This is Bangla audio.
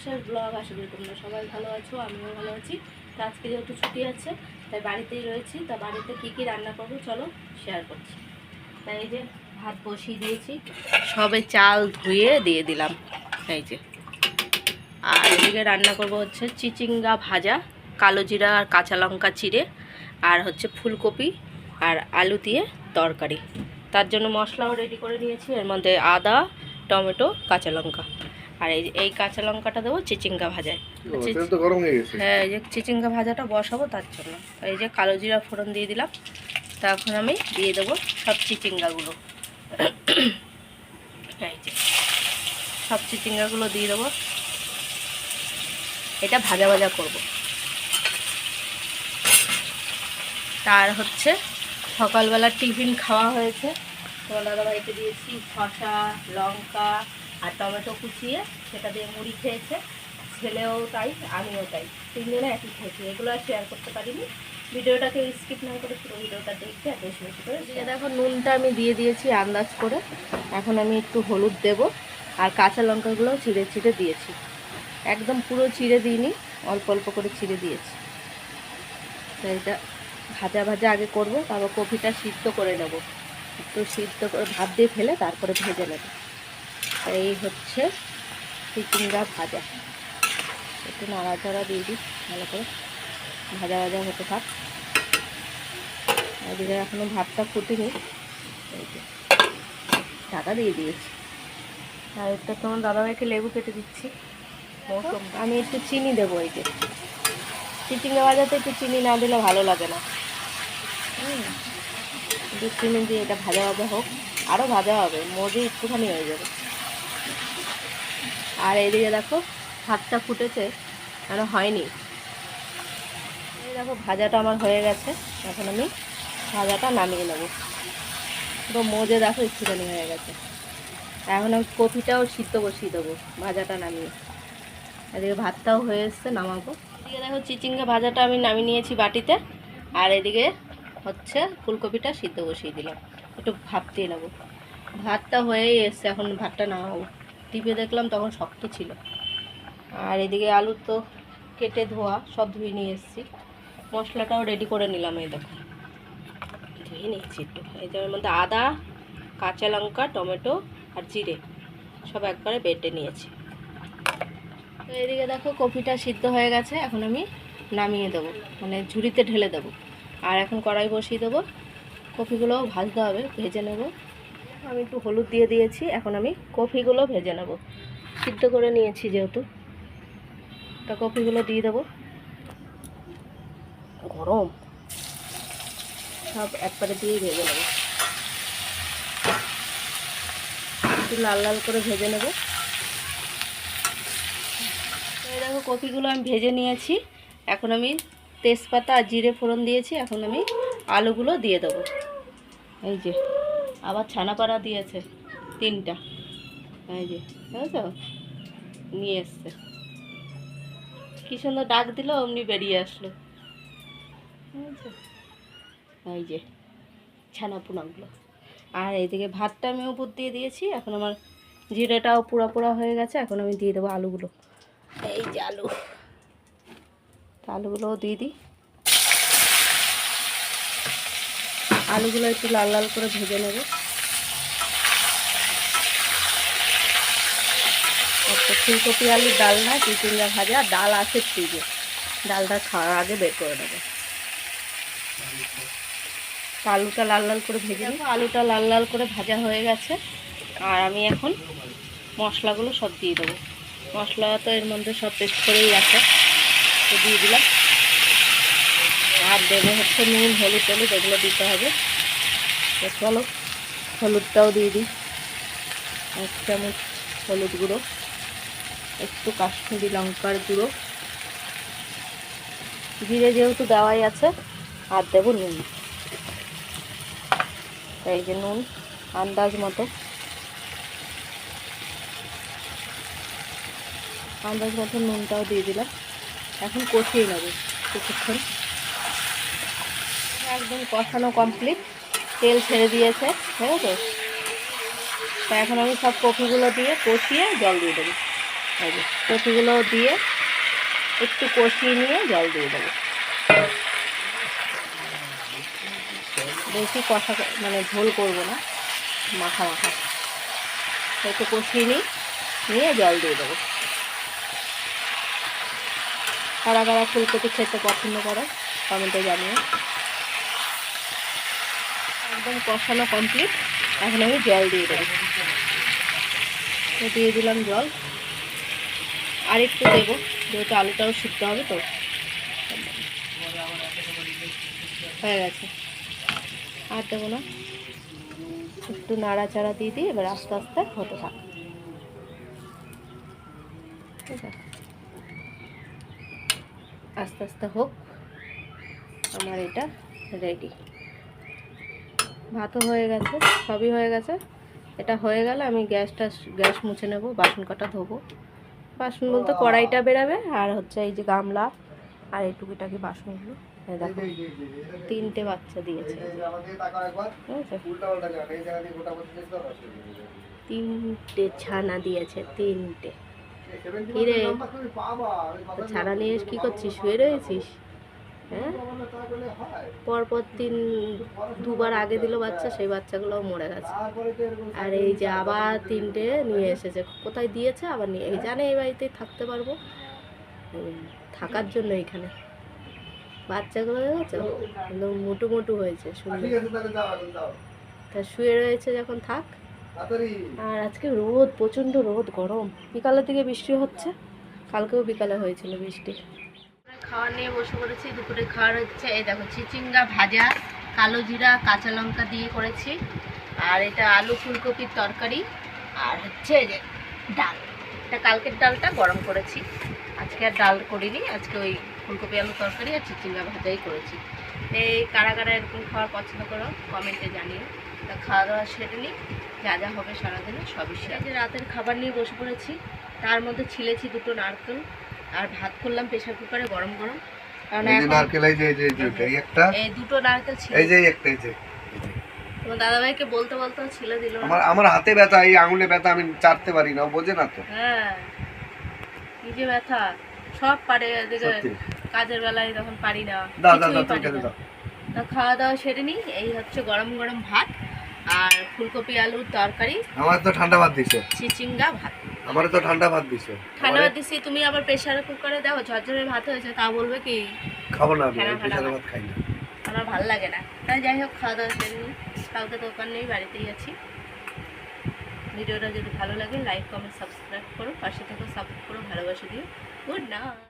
বিশ্বাস ব্লগ আশা করি তোমরা সবাই ভালো আছো, আমিও ভালো আছি। তো আজকে যেহেতু ছুটি আছে, তাই বাড়িতেই রয়েছি। তা বাড়িতে কী কী রান্না করব চলো শেয়ার করছি। তাই এই যে ভাত বসিয়ে দিয়েছি, সবে চাল ধুয়ে দিয়ে দিলাম। এই যে। আর এদিকে রান্না করব হচ্ছে চিচিঙ্গা ভাজা, কালো জিরা আর কাঁচা লঙ্কা চিড়ে, আর হচ্ছে ফুলকপি আর আলু দিয়ে তরকারি। তার জন্য মশলাও রেডি করে নিয়েছি, এর মধ্যে আদা, টমেটো, কাঁচা লঙ্কা। আর এই এই কাঁচা লঙ্কাটা দেবো চিচিঙ্গা ভাজায়। হয়ে এই যে চিচিঙ্গা ভাজাটা বসাবো তার জন্য। আর এই যে কালো জিরা ফোড়ন দিয়ে দিলাম তা এখন আমি দিয়ে দেবো সব চিচিঙ্গাগুলো। এই যে সব চিচিঙ্গাগুলো দিয়ে দেবো। এটা ভাজা ভাজা করব। তার হচ্ছে সকালবেলা টিফিন খাওয়া হয়েছে। তোমার দাদাভাইকে দিয়েছি শশা লঙ্কা আর টমেটো কুচিয়ে সেটা দিয়ে মুড়ি খেয়েছে। ছেলেও তাই আমিও তাই। তিনজনে একই খেয়েছি এগুলো আর শেয়ার করতে পারিনি। ভিডিওটাকে স্কিপ না করে পুরো ভিডিওটা দেখতে আর বেশি বেশি করে দিয়ে দেখো নুনটা আমি দিয়ে দিয়েছি আন্দাজ করে। এখন আমি একটু হলুদ দেব আর কাঁচা লঙ্কাগুলোও চিড়ে চিড়ে দিয়েছি। একদম পুরো চিড়ে দিইনি অল্প অল্প করে চিড়ে দিয়েছি। তো এটা ভাজা ভাজা আগে করব তারপর কপিটা সিদ্ধ করে নেব। একটু সিদ্ধ করে ভাত দিয়ে ফেলে তারপরে ভেজে নেব। এই হচ্ছে চিচিঙ্গা ভাজা। একটু নাড়া নাড়াচাড়া দিয়ে দিই, ভালো করে। ভাজা ভাজা হতে থাক। এদিকে এখনও ভাতটা ফুটেনি। ঢাকা দিয়ে দিয়েছি। আর একটা তোমার দাদাভাইকে লেবু কেটে দিচ্ছি। আমি একটু চিনি দেবো এই যে। চিচিঙ্গা ভাজাতে একটু চিনি না দিলে ভালো লাগে না। একটু চিনি দিয়ে এটা ভাজা ভাজা হোক। আরও ভাজা হবে, মজে একটুখানি হয়ে যাবে। আর এদিকে দেখো, ভাতটা ফুটেছে আরও হয়নি। এই দেখো, ভাজাটা আমার হয়ে গেছে। এখন আমি ভাজাটা নামিয়ে নেব। পুরো মজে দেখো, একটুখানি হয়ে গেছে। এখন আমি কপিটাও সিদ্ধ বসিয়ে দেবো, ভাজাটা নামিয়ে। এদিকে ভাতটাও হয়ে এসছে, নামাবো। এদিকে দেখো, চিচিঙ্গা ভাজাটা আমি নামিয়ে নিয়েছি বাটিতে। আর এদিকে হচ্ছে ফুলকপিটা সিদ্ধ বসিয়ে দিলাম। একটু দিয়ে নেব ভাতটা হয়েই এসছে, এখন ভাতটা নামাবো। টিপে দেখলাম তখন শক্ত ছিল। আর এদিকে আলু তো কেটে ধোয়া, সব ধুয়ে নিয়ে এসেছি। মশলাটাও রেডি করে নিলাম এই দেখো। ধুয়ে নিচ্ছি একটু। এই মধ্যে আদা, কাঁচা লঙ্কা, টমেটো আর জিরে সব একবারে বেটে নিয়েছি। তো এদিকে দেখো কপিটা সিদ্ধ হয়ে গেছে, এখন আমি নামিয়ে দেবো। মানে ঝুড়িতে ঢেলে দেবো। আর এখন কড়াই বসিয়ে দেবো। কপিগুলোও ভাজতে হবে, ভেজে নেব। আমি একটু হলুদ দিয়ে দিয়েছি, এখন আমি কফিগুলো ভেজে নেব। সিদ্ধ করে নিয়েছি যেহেতু। তা কফিগুলো দিয়ে দেবো। গরম। সব একবারে দিয়ে ভেজে নেব। একটু লাল লাল করে ভেজে নেব। দেখো কপিগুলো আমি ভেজে নিয়েছি। এখন আমি তেজপাতা আর জিরে ফোড়ন দিয়েছি। এখন আমি আলুগুলো দিয়ে দেবো। এই যে। আবার ছানাপাড়া দিয়েছে তিনটা। এই যে, বুঝেছ? নিয়ে এসছে। কি সুন্দর ডাক দিল, অমনি বেরিয়ে আসলো। এই যে, ছানা পোনাগুলো। আর এইদিকে ভাতটা আমি উপর দিয়ে দিয়েছি, এখন আমার জিরেটাও পুরা পোড়া হয়ে গেছে, এখন আমি দিয়ে দেবো আলুগুলো। এই যে আলু। আলুগুলোও দিয়ে দিই। আলুগুলো একটু লাল লাল করে ভেজে নেব। ফুলকপি আলুর ডাল না চিচিঙ্গা ভাজা, ডাল আছে ফ্রিজে। ডালটা খাওয়ার আগে বের করে নেব। আলুটা লাল লাল করে ভেজে নেব আলুটা লাল লাল করে ভাজা হয়ে গেছে। আর আমি এখন মশলাগুলো সব দিয়ে দেবো। মশলা তো এর মধ্যে সব পেস্ট করেই আছে। তো দিয়ে দিলাম। আর দেবো হচ্ছে নুন, হলুদ টলুদ, এগুলো দিতে হবে। তো চলো, হলুদটাও দিয়ে দিই। এক চামচ হলুদ গুঁড়ো, একটু কাশ্মীরি লঙ্কার গুঁড়ো। জিরে যেহেতু দেওয়াই আছে, আর দেবো নুন। এই যে নুন, আন্দাজ মতো। আন্দাজ মতো নুনটাও দিয়ে দিলাম। এখন কষিয়ে নেব কিছুক্ষণ। একদম কষানো কমপ্লিট তেল ছেড়ে দিয়েছে, ঠিক আছে? তা এখন আমি সব কপিগুলো দিয়ে কষিয়ে জল দিয়ে দেবো। কচুগুলো দিয়ে একটু কষিয়ে নিয়ে জল দিয়ে দেবো। বেশি কষা মানে ঝোল করব না, মাখা মাখা। একটু কষিয়ে নিই, নিয়ে জল দিয়ে দেবো। কারা কারা ফুলকপি খেতে পছন্দ করো, কমেন্টে জানিও। একদম কষানো কমপ্লিট এখন আমি জল দিয়ে দেবো। দিয়ে দিলাম জল। আর একটু দেবো, যেহেতু আলুটাও সিদ্ধ হবে তো। হয়ে গেছে। আর দেবো না। একটু নাড়াচাড়া দিয়ে দিই এবার আস্তে আস্তে হতে থাক। ঠিক আছে। আস্তে আস্তে হোক। আমার এটা রেডি ভাতও হয়ে গেছে, সবই হয়ে গেছে। এটা হয়ে গেলে আমি গ্যাসটা, গ্যাস মুছে নেব, বাসন কটা ধোবো। বাসন বলতে কড়াইটা বেরাবে, আর হচ্ছে এই যে গামলা আর এই টুকিটাকি বাসনগুলো দেখো, তিনটে বাচ্চা দিয়েছে। তিনটে ছানা দিয়েছে, তিনটে। কিরে? ছানা নিয়ে কি করছিস? শুয়ে রয়েছিস? হ্যাঁ? পরপর তিন দুবার আগে দিল বাচ্চা সেই বাচ্চাগুলোও মরে গেছে। আর এই যে আবার তিনটে নিয়ে এসেছে। কোথায় দিয়েছে আবার নিয়ে এই জানে এই বাড়িতেই থাকতে পারব? থাকার জন্য এখানে বাচ্চাগুলো দেখেছ একদম মোটু মোটু হয়েছে তা শুয়ে রয়েছে যখন থাক। আর আজকে রোদ প্রচণ্ড রোদ গরম। বিকালের দিকে বৃষ্টি হচ্ছে। কালকেও বিকালে হয়েছিল বৃষ্টি। খাওয়ার নিয়ে বসে করেছি দুপুরে খাওয়ার হচ্ছে, এই দেখো চিচিঙ্গা ভাজা, কালো জিরা, কাঁচা লঙ্কা দিয়ে করেছি, আর এটা আলু ফুলকপির তরকারি, আর হচ্ছে যে ডাল। এটা কালকের ডালটা গরম করেছি, আজকে আর ডাল করিনি, আজকে ওই ফুলকপি আলু তরকারি আর চিচিঙ্গা ভাজাই করেছি। এই কারা কারা এরকম খাওয়ার পছন্দ করো, কমেন্টে জানিও। তা খাওয়া দাওয়া সেরে নিই, যা যা হবে সারাদিনে সবই সেরে রাতের খাবার নিয়ে বসে পড়েছি, তার মধ্যে ছিলেছি দুটো নারকেল আর ভাত করলাম প্রেসার কুকারে গরম গরম। কারণ এই যে নারকেল এই যে এই যে এই যে ওটা, এই একটা। এই দুটো নারকেল ছিল। এই যে একটা এই যে। তোমার দাদাভাইকে বলতে বলতে ছিল দিল আমার আমার হাতে ব্যথা এই আঙুলে ব্যথা আমি চাটতে পারি না বোঝে না তো। হ্যাঁ নিজে ব্যথা সব পারে এদিকে কাজের বেলায় তখন পারি না তা খাওয়া দাওয়া সেরে নিই এই হচ্ছে গরম গরম ভাত আর ফুলকপি আলুর তরকারি আমার তো ঠান্ডা ভাত দিছে। চিচিঙ্গা ভাত। আমার তো ঠান্ডা ভাত দিছে। ঠান্ডা ভাত দিছি তুমি আবার প্রেসার কুকারে দাও ঝরঝরে ভাত হয়েছে তা বলবে কি? খাব না আমি ঠান্ডা ভাত। খাই না। আমার ভালো লাগে না। তাই যাই হোক খাওয়া দাওয়া সেরে নিই। কালকে দোকান নেই বাড়িতেই আছি। ভিডিওটা যদি ভালো লাগে লাইক কমেন্ট সাবস্ক্রাইব করো পাশে থেকে সাপোর্ট করো ভালোবাসা দিও। Good night